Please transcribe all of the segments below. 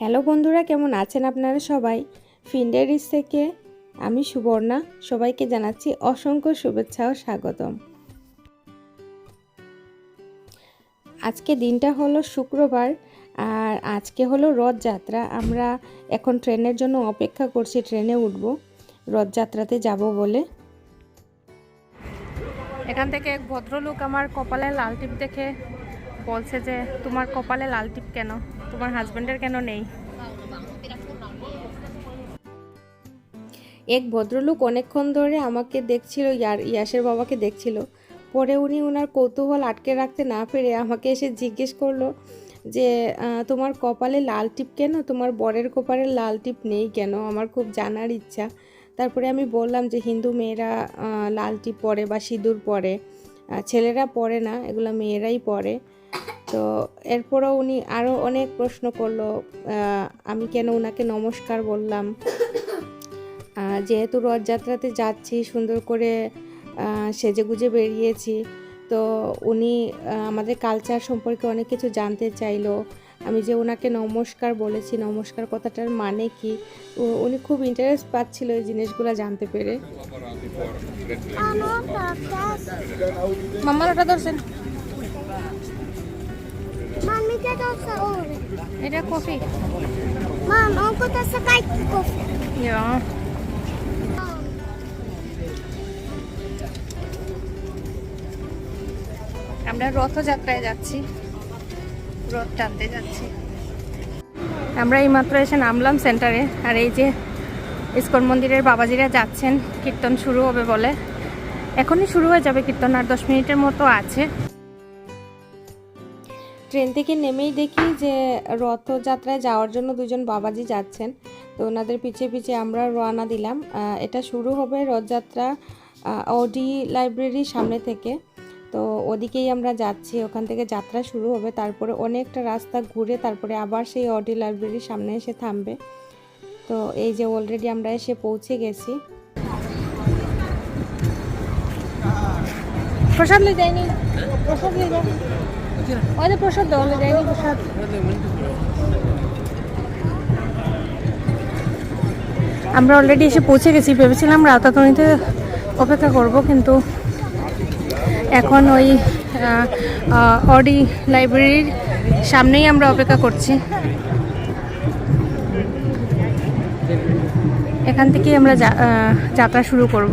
Hello বন্ধুরা, কেমন আছেন আপনারা সবাই? ফিন্ডারিস থেকে আমি সুবর্ণা, সবাইকে জানাচ্ছি অসংখ্য শুভেচ্ছা ও স্বাগতম। আজকে দিনটা হলো শুক্রবার, আর আজকে হলো রথযাত্রা। আমরা এখন ট্রেনের জন্য অপেক্ষা করছি, ট্রেনে উঠব, রথযাত্রাতে যাব বলে। এখান থেকে এক ভদ্রলোক আমার কপালে লাল টিপ দেখে বলছে যে, তোমার কপালে লাল টিপ কেন? তোমার হাজবেন্ডের কেন নেই? এক ভদ্রলোক অনেকক্ষণ ধরে আমাকে দেখছিল, ইয়ার, ইয়াসের বাবাকে দেখছিল। পরে উনি ওনার কৌতূহল আটকে রাখতে না পেরে আমাকে এসে জিজ্ঞেস করল যে তোমার কপালে লাল টিপ কেন? তোমার বরের কপালে লাল টিপ নেই কেন? আমার খুব জানার ইচ্ছা। তারপরে আমি বললাম যে, হিন্দু মেয়েরা লাল টিপ পরে বা সিঁদুর পরে ছেলেরা পরে না, এগুলো মেয়েরাই পরে। তো এরপরও উনি আরও অনেক প্রশ্ন করল আমি কেন ওনাকে নমস্কার বললাম? যেহেতু রথযাত্রাতে যাচ্ছি সুন্দর করে সেজেগুজে বেরিয়েছি তো উনি আমাদের কালচার সম্পর্কে অনেক কিছু জানতে চাইলো। আমি যে ওনাকে নমস্কার বলেছি নমস্কার কথাটার মানে কি? উনি খুব ইন্টারেস্ট পাচ্ছিল এই জিনিসগুলো জানতে পেরে। মাম্মার ওটা ধরছেন Man, mikä tuossa oli? এটা coffee Mam, onko tässä kaikki kohta? আমরা রথযাত্রায় যাচ্ছি। রথ টানতে যাচ্ছি। আমরা এইমাত্র এসে নামলাম সেন্টারে। আর এই যে ইস্কন মন্দিরের বাবাজিরা যাচ্ছেন কীর্তন শুরু হবে বলে। এখনই শুরু হয়ে যাবে কীর্তন আর দশ মিনিটের মতো আছে। ট্রেন থেকে নেমেই দেখি যে রথযাত্রায় যাওয়ার জন্য দুজন বাবাজি যাচ্ছেন। তো ওনাদের পিছিয়ে পিছিয়ে আমরা রওনা দিলাম। এটা শুরু হবে রথযাত্রা অডি লাইব্রেরির সামনে থেকে। তো ওদিকেই আমরা যাচ্ছি, ওখান থেকে যাত্রা শুরু হবে। তারপরে অনেকটা রাস্তা ঘুরে তারপরে আবার সেই অডি লাইব্রেরির সামনে এসে থামবে। তো এই যে অলরেডি আমরা এসে পৌঁছে গেছি। প্রসাদ লে যায়নি প্রসাদ লে যাও প্রসাদ দেওয়া যায়নি প্রসাদ। আমরা অলরেডি এসে পৌঁছে গেছি, ভেবেছিলাম রাতাতনিতে অপেক্ষা করব, কিন্তু এখন ওই অডি লাইব্রেরির সামনেই আমরা অপেক্ষা করছি। এখান থেকেই আমরা যাত্রা শুরু করব।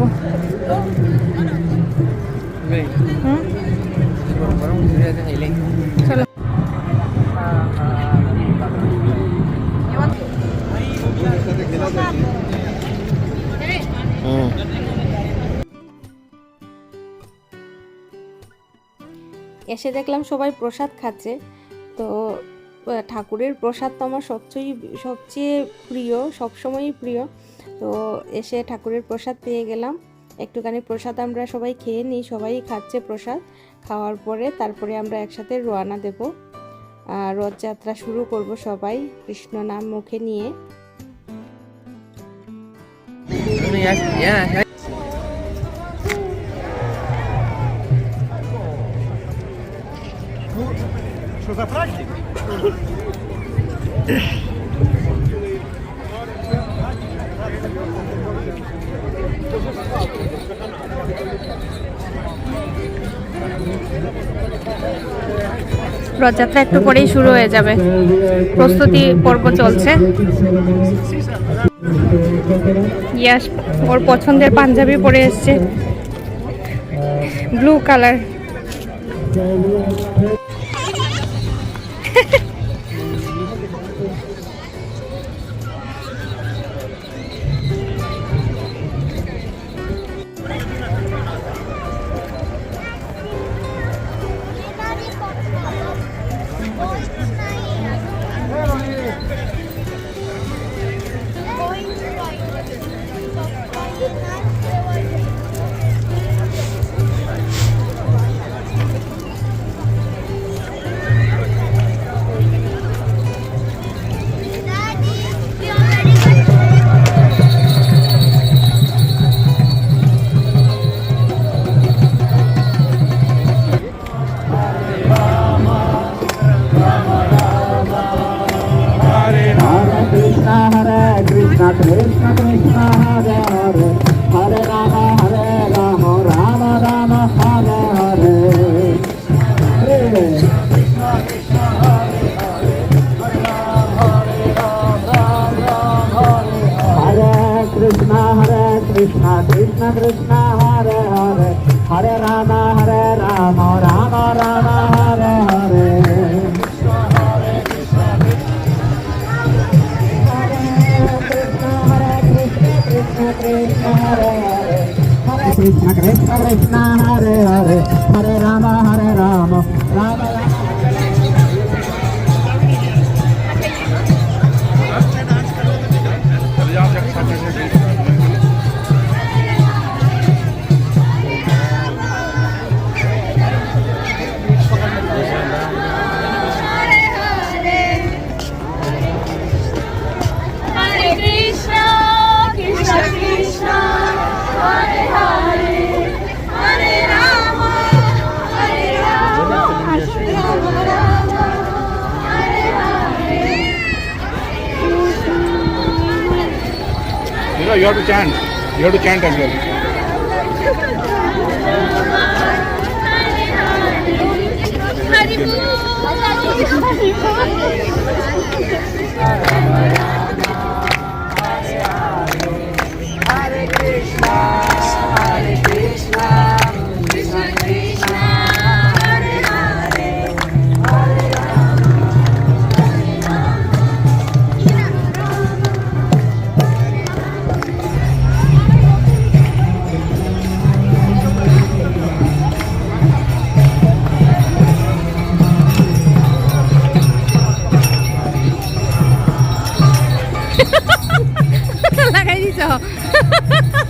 এসে দেখলাম সবাই প্রসাদ খাচ্ছে। তো ঠাকুরের প্রসাদ তো আমার সবচেয়ে সবচেয়ে প্রিয়, সবসময়ই প্রিয়। তো, এসে ঠাকুরের প্রসাদ পেয়ে গেলাম। একটুখানি প্রসাদ আমরা সবাই খেয়ে নিই, সবাই খাচ্ছে প্রসাদ। খাওয়ার পরে তারপরে আমরা একসাথে রওনা দেব আর রথযাত্রা শুরু করব সবাই কৃষ্ণ নাম মুখে নিয়ে Что за праздник? রথযাত্রা একটু পরেই শুরু হয়ে যাবে। প্রস্তুতি পর্ব চলছে। ইয়াস, ওর পছন্দের পাঞ্জাবি পরে এসছে। Blue colour Krishna Krishna Krishna Hare Hare Hare Rama Hare Rama Rama Rama Hare Hare Krishna Krishna Krishna Hare Hare Hare Rama You have to chant. You have to chant as well. しょう。